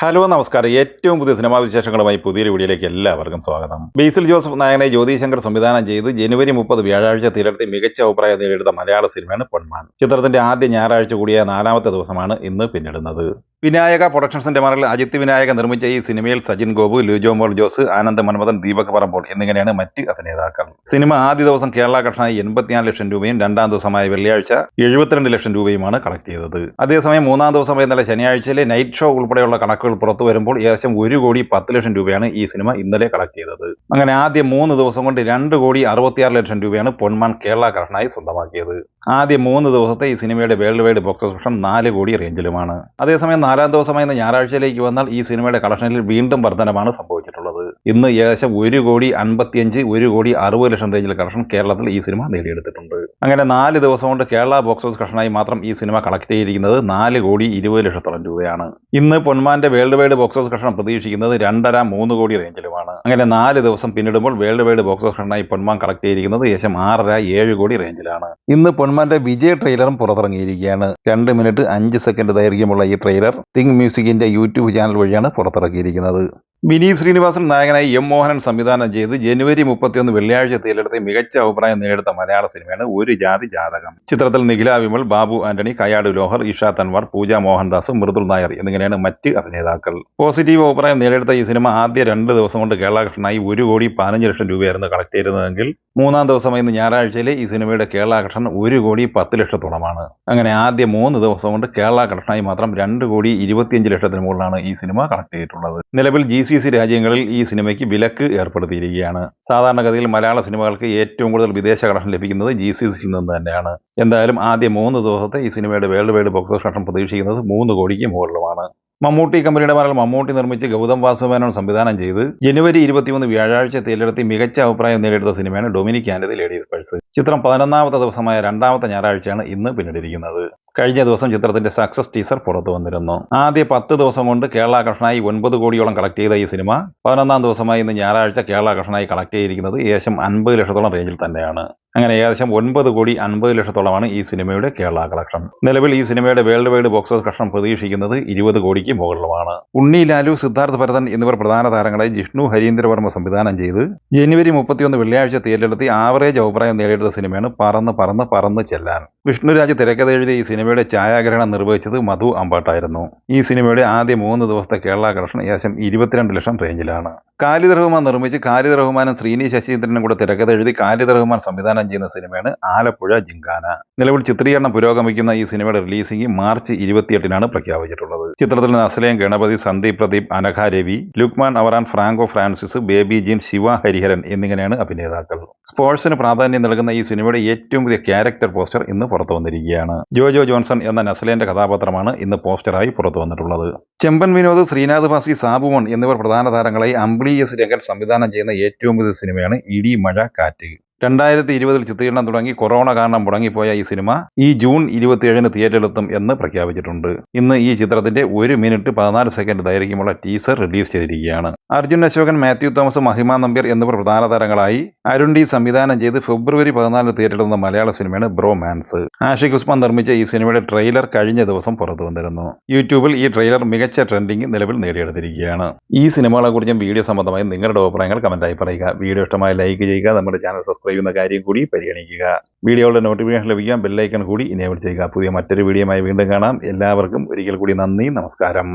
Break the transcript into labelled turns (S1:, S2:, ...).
S1: Hello നമസ്കാരം. ഏറ്റവും പുതിയ സിനിമാ വിശേഷങ്ങളുമായി പുതിയൊരു വീഡിയോയിലേക്ക് എല്ലാവർക്കും സ്വാഗതം. ബീസിൽ ജോസഫ് നായകനെ ജ്യോതിശങ്കർ സംവിധാനം ചെയ്ത് ജനുവരി മുപ്പത് വ്യാഴാഴ്ച തീരത്തെ മികച്ച അഭിപ്രായം നേടിയെടുത്ത മലയാള സിനിമയാണ് പൊന്മാൻ. ചിത്രത്തിന്റെ ആദ്യ ഞായറാഴ്ച കൂടിയ നാലാമത്തെ ദിവസമാണ് ഇന്ന് പിന്നിടുന്നത്. വിനായക പ്രൊഡക്ഷൻസിന്റെ മറയിൽ അജിത് വിനായക നിർമ്മിച്ച ഈ സിനിമയിൽ സജിൻ ഗോപു ലുജോ മോൾ ജോസ് ആനന്ദ് മന്മഥൻ ദീപക് പറമ്പോൾ എന്നിങ്ങനെയാണ് മറ്റ് അഭിനേതാക്കൾ. സിനിമ ആദ്യ ദിവസം കേരള കർഷനായി എൺപത്തിനാല് ലക്ഷം രൂപയും രണ്ടാം ദിവസമായ വെള്ളിയാഴ്ച എഴുപത്തിരണ്ട് ലക്ഷം രൂപയുമാണ് കളക്ട് ചെയ്തത്. അതേസമയം മൂന്നാം ദിവസം ഇന്നലെ ശനിയാഴ്ചയിലെ നൈറ്റ് ഷോ ഉൾപ്പെടെയുള്ള കണക്കുകൾ പുറത്തു വരുമ്പോൾ ഏകദേശം ഒരു കോടി പത്ത് ലക്ഷം രൂപയാണ് ഈ സിനിമ ഇന്നലെ കളക്ട് ചെയ്തത്. അങ്ങനെ ആദ്യ മൂന്ന് ദിവസം കൊണ്ട് രണ്ട് കോടി അറുപത്തിയാറ് ലക്ഷം രൂപയാണ് പൊന്മാൻ കേരള കർഷനായി സ്വന്തമാക്കിയത്. ആദ്യ മൂന്ന് ദിവസത്തെ ഈ സിനിമയുടെ വേൾഡ് വൈഡ് ബോക്സ് നാല് കോടി റേഞ്ചിലുമാണ്. അതേസമയം നാലാം ദിവസമായ ഇന്ന് ഞായറാഴ്ചയിലേക്ക് വന്നാൽ ഈ സിനിമയുടെ കളക്ഷനിൽ വീണ്ടും വർധനമാണ് സംഭവിച്ചിട്ടുള്ളത്. ഇന്ന് ഏകദേശം ഒരു കോടി അൻപത്തിയഞ്ച് ഒരു കോടി അറുപത് ലക്ഷം റേഞ്ചിൽ കളക്ഷൻ കേരളത്തിൽ ഈ സിനിമ നേടിയെടുത്തിട്ടുണ്ട്. അങ്ങനെ നാല് ദിവസം കൊണ്ട് കേരള ബോക്സ് ഓഫീസ് കളക്ഷനായി മാത്രം ഈ സിനിമ കളക്ട് ചെയ്തിരിക്കുന്നത് നാല് കോടി ഇരുപത് ലക്ഷത്തോളം രൂപയാണ്. ഇന്ന് പൊന്മാന്റെ world wide box office collection പ്രതീക്ഷിക്കുന്നത് രണ്ടര മൂന്ന് കോടി റേഞ്ചിലുമാണ് അങ്ങനെ നാല് ദിവസം പിന്നിടുമ്പോൾ വേൾഡ് വൈഡ് ബോക്സ് ഓഫീസ് കളക്ഷനായി പൊന്മാൻ കളക്ട് ചെയ്തിരിക്കുന്നത് ഏകദേശം ആറര ഏഴ് കോടി റേഞ്ചിലാണ് ഇന്ന് പൊന്മാന്റെ വിജയ് ട്രെയിലറും പുറത്തിറങ്ങിയിരിക്കുകയാണ്. രണ്ട് മിനിറ്റ് അഞ്ച് സെക്കൻഡ് ദൈർഘ്യമുള്ള ഈ ട്രെയിലർ തിങ് മ്യൂസിക്കിന്റെ യൂട്യൂബ് ചാനൽ വഴിയാണ് പുറത്തിറക്കിയിരിക്കുന്നത്. വിനീത് ശ്രീനിവാസൻ നായകനായി എം മോഹനൻ സംവിധാനം ചെയ്ത് ജനുവരി മുപ്പത്തിയൊന്ന് വെള്ളിയാഴ്ച തീയിലെടുത്ത് മികച്ച അഭിപ്രായം നേടിയെടുത്ത മലയാള സിനിമയാണ് ഒരു ജാതി ജാതകം. ചിത്രത്തിൽ നിഖില വിമൽ ബാബു ആന്റണി കയാട് ലോഹർ ഇഷ തൻവാർ പൂജ മോഹൻദാസ് മൃദുൽ നായർ എന്നിങ്ങനെയാണ് മറ്റ് അഭിനേതാക്കൾ. പോസിറ്റീവ് അഭിപ്രായം നേടിയെടുത്ത ഈ സിനിമ ആദ്യ രണ്ട് ദിവസം കൊണ്ട് കേരള കൃഷ്ണനായി ഒരു കോടി പതിനഞ്ച് ലക്ഷം രൂപയായിരുന്നു കളക്ട് ചെയ്തിരുന്നതെങ്കിൽ മൂന്നാം ദിവസം ഇന്ന് ഞായറാഴ്ചയിലെ ഈ സിനിമയുടെ കേരള കളക്ഷൻ ഒരു കോടി പത്ത് ലക്ഷത്തോളമാണ് അങ്ങനെ ആദ്യ മൂന്ന് ദിവസം കൊണ്ട് കേരള കളക്ഷനായി മാത്രം രണ്ട് കോടി ഇരുപത്തിയഞ്ച് ലക്ഷത്തിന് മുകളിലാണ് ഈ സിനിമ കളക്ട് ചെയ്തിട്ടുള്ളത്. നിലവിൽ ജി സി സി രാജ്യങ്ങളിൽ ഈ സിനിമയ്ക്ക് വിലക്ക് ഏർപ്പെടുത്തിയിരിക്കുകയാണ്. സാധാരണഗതിയിൽ മലയാള സിനിമകൾക്ക് ഏറ്റവും കൂടുതൽ വിദേശ കടക്ഷൻ ലഭിക്കുന്നത് ജി സി സിയിൽ നിന്ന് തന്നെയാണ്. എന്തായാലും ആദ്യ മൂന്ന് ദിവസത്തെ ഈ സിനിമയുടെ വേൾഡ് വൈഡ് ബോക്സ് കടക്ഷൻ പ്രതീക്ഷിക്കുന്നത് മൂന്ന് കോടിക്ക് മുകളിലുമാണ്. മമ്മൂട്ടി കമ്പനിയുടെ മകൾ മമ്മൂട്ടി നിർമ്മിച്ച് ഗൗതം വാസുമേനോൻ സംവിധാനം ചെയ്ത് ജനുവരി ഇരുപത്തിമൂന്ന് വ്യാഴാഴ്ച തേലെടുത്തി മികച്ച അഭിപ്രായം നേടിയെടുത്ത സിനിമയാണ് Dominic and the ladies purse ചിത്രം പതിനൊന്നാമത്തെ ദിവസമായ രണ്ടാമത്തെ ഞായറാഴ്ചയാണ് ഇന്ന് പിന്നിട്ടിരിക്കുന്നത്. കഴിഞ്ഞ ദിവസം ചിത്രത്തിന്റെ സക്സസ് ടീസർ പുറത്തു വന്നിരുന്നു. ആദ്യ പത്ത് ദിവസം കൊണ്ട് കേരള കൃഷ്ണായി ഒൻപത് കോടിയോളം കളക്ട് ചെയ്ത ഈ സിനിമ പതിനൊന്നാം ദിവസമായി ഇന്ന് ഞായറാഴ്ച കേരള കൃഷ്ണായി കളക്ട് ചെയ്തിരിക്കുന്നത് ഏകദേശം അൻപത് ലക്ഷത്തോളം റേഞ്ചിൽ തന്നെയാണ്. അങ്ങനെ ഏകദേശം ഒൻപത് കോടി അൻപത് ലക്ഷത്തോളമാണ് ഈ സിനിമയുടെ കേരള കളക്ഷൻ നിലവിൽ ഈ സിനിമയുടെ world wide box office collection പ്രതീക്ഷിക്കുന്നത് ഇരുപത് കോടിക്ക് മുകളിലുമാണ്. ഉണ്ണി ലാലു സിദ്ധാർത്ഥ് ഭരതൻ എന്നിവർ പ്രധാന താരങ്ങളായി ജിഷ്ണു ഹരീന്ദ്രവർമ്മ സംവിധാനം ചെയ്ത് ജനുവരി മുപ്പത്തിയൊന്ന് വെള്ളിയാഴ്ച തിയേറ്ററിലെത്തി ആവറേജ് അഭിപ്രായം നേടിയെടുത്ത സിനിമയാണ് പറന്ന് പറന്ന് പറന്ന് ചെല്ലാൻ. വിഷ്ണുരാജ് തിരക്കഥ എഴുതിയ ഈ സിനിമയുടെ ഛായാഗ്രഹണം നിർവഹിച്ചത് മധു അമ്പാട്ടായിരുന്നു. ഈ സിനിമയുടെ ആദ്യ മൂന്ന് ദിവസത്തെ കേരള കളക്ഷൻ ഏകദേശം ഇരുപത്തിരണ്ട് ലക്ഷം റേഞ്ചിലാണ്. ഖാലിദ് റഹ്മാൻ നിർമ്മിച്ച് ഖാലിദ് റഹ്മാനും ശ്രീനി ശശീന്ദ്രനും കൂടെ തിരക്കഥ എഴുതി ഖാലിദ് റഹ്മാൻ സംവിധാനം ചെയ്യുന്ന സിനിമയാണ് ആലപ്പുഴ ജിങ്കാന. നിലവിൽ ചിത്രീകരണം പുരോഗമിക്കുന്ന ഈ സിനിമയുടെ റിലീസിംഗ് മാർച്ച് ഇരുപത്തിയെട്ടിനാണ് പ്രഖ്യാപിച്ചിട്ടുള്ളത്. ചിത്രത്തിൽ Naslen Ganapathi Sandeep Pradeep Anagha Ravi Lukman Avaran Franco Francis Baby Jean Shiva Hariharan എന്നിങ്ങനെയാണ് അഭിനേതാക്കൾ. സ്പോർട്സിന് പ്രാധാന്യം നൽകുന്ന ഈ സിനിമയുടെ ഏറ്റവും പുതിയ ക്യാരക്ടർ പോസ്റ്റർ ഇന്ന് പുറത്തു വന്നിരിക്കുകയാണ്. ജോജോ ജോൺസൺ എന്ന നസ്ലേന്റെ കഥാപാത്രമാണ് ഇന്ന് പോസ്റ്ററായി പുറത്തു വന്നിട്ടുള്ളത്. ചെമ്പൻ വിനോദ് ശ്രീനാഥ് ഭാസി സാബുമൺ എന്നിവർ പ്രധാന താരങ്ങളായി അംബ്ലി എസ് രംഗൻ സംവിധാനം ചെയ്യുന്ന ഏറ്റവും പുതിയ സിനിമയാണ് ഇടി മഴ കാറ്റ് രണ്ടായിരത്തി ഇരുപതിൽ ചിത്രീകരണം തുടങ്ങി കൊറോണ കാരണം മുടങ്ങിപ്പോയ ഈ സിനിമ ഈ ജൂൺ ഇരുപത്തിയേഴിന് തിയേറ്ററിലെത്തും എന്ന് പ്രഖ്യാപിച്ചിട്ടുണ്ട്. ഇന്ന് ഈ ചിത്രത്തിന്റെ ഒരു മിനിറ്റ് പതിനാല് സെക്കൻഡ് ദൈർഘ്യമുള്ള ടീസർ റിലീസ് ചെയ്തിരിക്കുകയാണ്. അർജുൻ അശോകൻ മാത്യു തോമസ് മഹിമ നമ്പ്യർ എന്നിവർ പ്രധാന താരങ്ങളായി അരുൺ ഡി സംവിധാനം ചെയ്ത് ഫെബ്രുവരി പതിനാലിന് തിയേറ്ററിലെത്തുന്ന മലയാള സിനിമയാണ് ബ്രോമാൻസ് ആഷിഖ് ഉസ്മാൻ നിർമ്മിച്ച ഈ സിനിമയുടെ ട്രെയിലർ കഴിഞ്ഞ ദിവസം പുറത്തു വന്നിരുന്നു. യൂട്യൂബിൽ ഈ ട്രെയിലർ മികച്ച ട്രെൻഡിംഗ് നിലവിൽ നേടിയെടുത്തിരിക്കുകയാണ്. ഈ സിനിമകളെ കുറിച്ചും വീഡിയോ സംബന്ധമായി നിങ്ങളുടെ അഭിപ്രായങ്ങൾ കമന്റായി പറയുക. വീഡിയോ ഇഷ്ടമായി ലൈക്ക് ചെയ്യുക. നമ്മുടെ ചാനൽ സബ്സ്ക്രൈബ് ചെയ്യുന്ന കാര്യം കൂടി പരിഗണിക്കുക. വീഡിയോയുടെ നോട്ടിഫിക്കേഷൻ ലഭിക്കാൻ ബെല്ലൈക്കൺ കൂടി ഇനേബിൾ ചെയ്യുക. പുതിയ മറ്റൊരു വീഡിയോയുമായി വീണ്ടും കാണാം. എല്ലാവർക്കും ഒരിക്കൽ കൂടി നന്ദി. നമസ്കാരം.